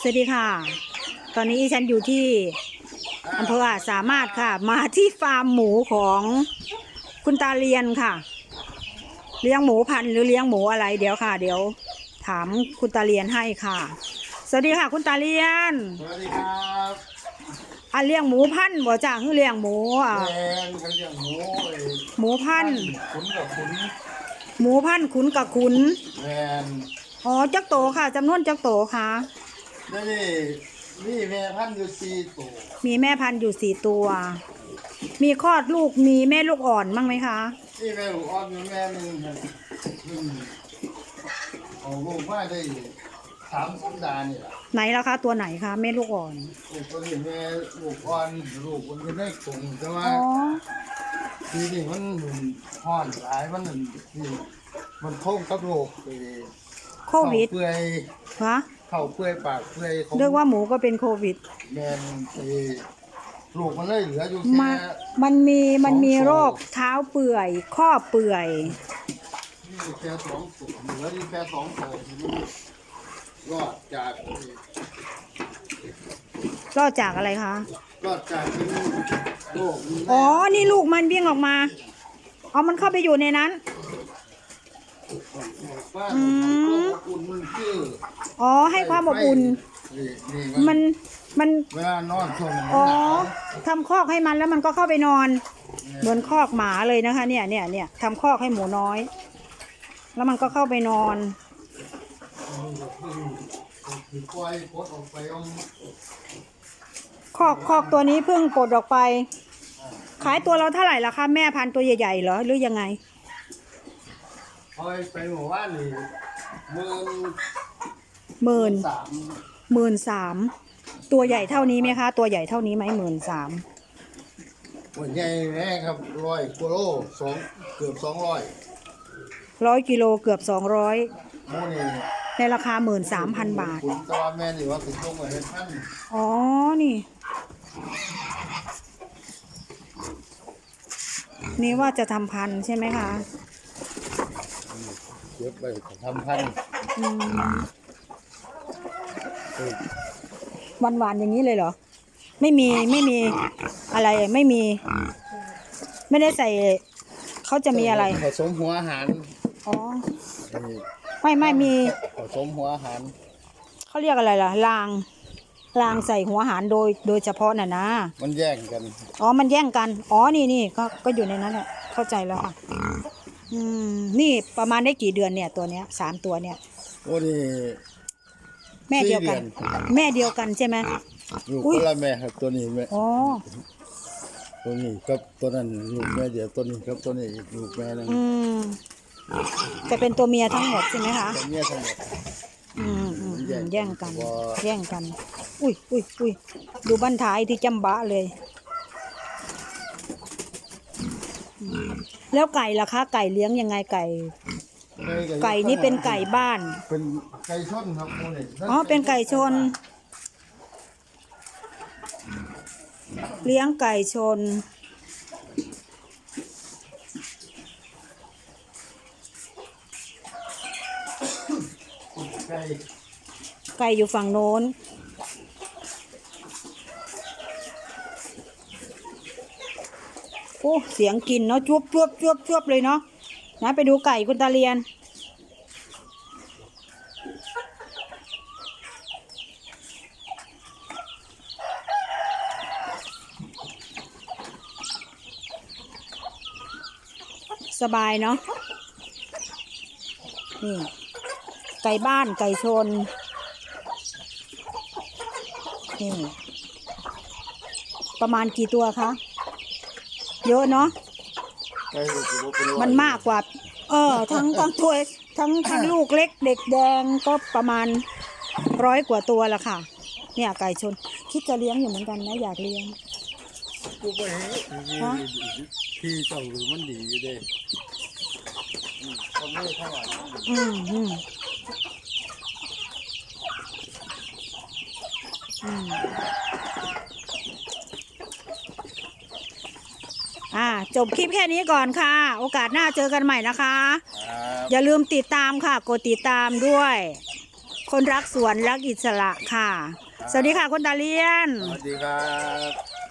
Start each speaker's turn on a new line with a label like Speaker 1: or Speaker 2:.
Speaker 1: สวัสดีค่ะ ตอนนี้ฉันอยู่ที่อำเภออาจสามารถค่ะ มาที่ฟาร์มหมูของคุณตาเรียนค่ะ เลี้ยงหมูพันธุ์หรือเลี้ยงหมูอะไรเดี๋ยวค่ะ เดี๋ยวถามคุณตาเรียนให้ค่ะ สวัสดีค่ะ คุณตาเรียน
Speaker 2: สวัสดีครับ
Speaker 1: อะเลี้ยงหมูพันธุ์บ่จ้าคือเลี้ยงหมูอะ
Speaker 2: แมนเขาเรียกหมูไอ้
Speaker 1: หมูพันธุ์
Speaker 2: ขุนกับขุน
Speaker 1: หมูพันธุ์ขุนกับขุน
Speaker 2: แมน
Speaker 1: อ๋อจักโตค่ะจำนวนจักโตค่ะ
Speaker 2: แล้วนี่นี่แม่พันธุ์อยู่สี่ตัว
Speaker 1: มีแม่พันธุ์อยู่สี่ตัว มีคลอดลูกมีแม่ลูกอ่อนบ้างไหมคะ
Speaker 2: นี่แม่ลูกอ่อนอยู่แม่หนึ่งครับอืมเอาลูกมาได้สามสัปดาห์นี่แหละ
Speaker 1: ไหนล่ะคะ ตัวไหนคะแม่ลูกอ่อน
Speaker 2: ลูกตัวนี้แม่ลูกอ่อนลูกมันจะได้กลงแต่ว่า
Speaker 1: อ๋อ
Speaker 2: ทีนี้มันห่อนหลายมันนี่มันโค้งกับโรคไอ้
Speaker 1: โควิด
Speaker 2: เข่าเปื่อย
Speaker 1: ฮะ
Speaker 2: เข่าเปื่อยปากเปื่อยของ
Speaker 1: เรียกว่าหมูก็เป็นโควิด
Speaker 2: แมนไอ้ลูกมันเลยเหลืออยู่
Speaker 1: มา
Speaker 2: แค่
Speaker 1: มันมีมันมี
Speaker 2: สองตัว
Speaker 1: โรคเท้าเปื่อย ข้อเปื่อย
Speaker 2: นี่แค่สองตัวเหลืออยู่แค่สองตัวที่มันรอดจากไอ้
Speaker 1: รอดจากอะไรคะ
Speaker 2: รอดจากที่โรคนี้
Speaker 1: อ๋อ นี่ลูกมันวิ่งออกมา อ๋อ มันเข้าไปอยู่ในนั้น
Speaker 2: ว่า
Speaker 1: อืม
Speaker 2: ตัวอุ่นมันคือ
Speaker 1: อ๋อ ให้ความอบอุ่น
Speaker 2: นี่นี่
Speaker 1: มัน มัน
Speaker 2: เวลานอนช่วงห
Speaker 1: อ๋อ
Speaker 2: นาว
Speaker 1: ทำคอกให้มันแล้วมันก็เข้าไปนอน เหมือนคอกหมาเลยนะคะ เนี่ยเนี่ยเนี่ยทำคอกให้หมูน้อย แล้วมันก็เข้าไปนอน
Speaker 2: มันก็เพิ่งคือปล่อยโคตรออกไปเอา
Speaker 1: คอกคอกตัวนี้เพิ่งปลดออกไป ขายตัวเราเท่าไหร่ล่ะคะแม่พันธุ์ตัวใหญ่ๆเหรอหรือยังไง
Speaker 2: ปล่อยไปหมู่บ้านนี่หมื่น
Speaker 1: หมื่น
Speaker 2: สาม
Speaker 1: หมื่นสามตัวใหญ่เท่านี้ไหมคะ ตัวใหญ่เท่านี้ไหมหมื่นสาม
Speaker 2: หัวใหญ่แม่ครับร้อยกิโลสองเกือบสองร้อย
Speaker 1: ร้อยกิโลเกือบสองร้อย
Speaker 2: หมูนี่
Speaker 1: ในราคาหมื่นสามพันบาท
Speaker 2: คุณตาแม่นี่ว่าถึงตรงไหนท่าน
Speaker 1: อ๋อ นี่ นี่ว่าจะทำพันธุ์ใช่ไหมคะ
Speaker 2: เก็บไปทำพันธุ์
Speaker 1: อืมหวานหวานๆอย่างนี้เลยเหรอ ไม่มีไม่มีอะไรไม่มี ไม่ได้ใส่เขาจะมีอะไร
Speaker 2: ผสมหัวอาหาร
Speaker 1: อ๋อ
Speaker 2: นี่
Speaker 1: ไม่ไม่มี
Speaker 2: ผสมหัวอาหาร
Speaker 1: เขาเรียกอะไรล่ะรางรางใส่หัวหารโดยโดยเฉพาะน่ะนะ
Speaker 2: มันแย่งกัน
Speaker 1: อ๋อมันแย่งกัน อ๋อนี่นี่ก็ก็อยู่ในนั้นแหละเข้าใจแล้วค่ะ อืมนี่ประมาณได้กี่เดือนเนี่ยตัวเนี้ยสามตัวเนี่ย
Speaker 2: โอ้นี่
Speaker 1: แม่เดียวกัน
Speaker 2: สี่ดือ
Speaker 1: แม่เดียวกันใช่ไหม
Speaker 2: ลูก
Speaker 1: อุ๊
Speaker 2: ค
Speaker 1: ย
Speaker 2: นละแม่ครับตัวนี้แม่
Speaker 1: อ๋อ
Speaker 2: ตัวนี้ครับตัวนั้นลูกแม่เดียวตัวนี้ครับตัวนี้อีกลูกแม่นึง
Speaker 1: อืมจะเป็นตัวเมียทั้งหมดใช่ไหมคะ
Speaker 2: ตัวเนี้ยทั้งหมด
Speaker 1: อืมอืมอืม
Speaker 2: แย่
Speaker 1: แย่
Speaker 2: ง
Speaker 1: ง
Speaker 2: กั
Speaker 1: กัน
Speaker 2: นว่า
Speaker 1: แย่งกัน อุ้ยอุ้ยอุ้ยดูบั้นท้ายที่จำบะเลยอืม แล้วไก่ล่ะคะ ไก่เลี้ยงยังไงไก่ ไก่นี่เป็นไก่บ้าน
Speaker 2: เป็นไก่ชนครับโอ้นี่
Speaker 1: อ๋อเป็นไก่ชน เลี้ยงไก่ชน
Speaker 2: ไก่
Speaker 1: ไก่อยู่ฝั่งโน้น โอ้เสียงกินเนาะจวบจวบจวบจวบเลยเนาะนะไปดูไก่คุณตาเรียน สบายเนาะนี่ไก่บ้านไก่ชนนี่ประมาณกี่ตัวคะ เยอะเนาะ
Speaker 2: ไก่ก็ถือว่าเป็นร้อย
Speaker 1: มันมากกว่า เออ ทั้งทั้งตัวทั้งทั้งลูกเล็กเด็กแดงก็ประมาณร้อยกว่าตัวละค่ะ เนี่ยไก่ชน คิดจะเลี้ยงอยู่เหมือนกันนะอยากเลี้ยง
Speaker 2: กูไปเห็น
Speaker 1: ฮะ
Speaker 2: ที่เจ้าหรือมันดีอยู่เด้อืมเขาไม่เท่าไหร่
Speaker 1: อืมอืมอืมอ่า จบคลิปแค่นี้ก่อนค่ะ โอกาสหน้าเจอกันใหม่นะคะ
Speaker 2: ครับ
Speaker 1: อย่าลืมติดตามค่ะ กดติดตามด้วย คนรักสวนรักอิสระค่ะ สวัสดีค่ะคุณตาเลียน
Speaker 2: สวัสดีครับ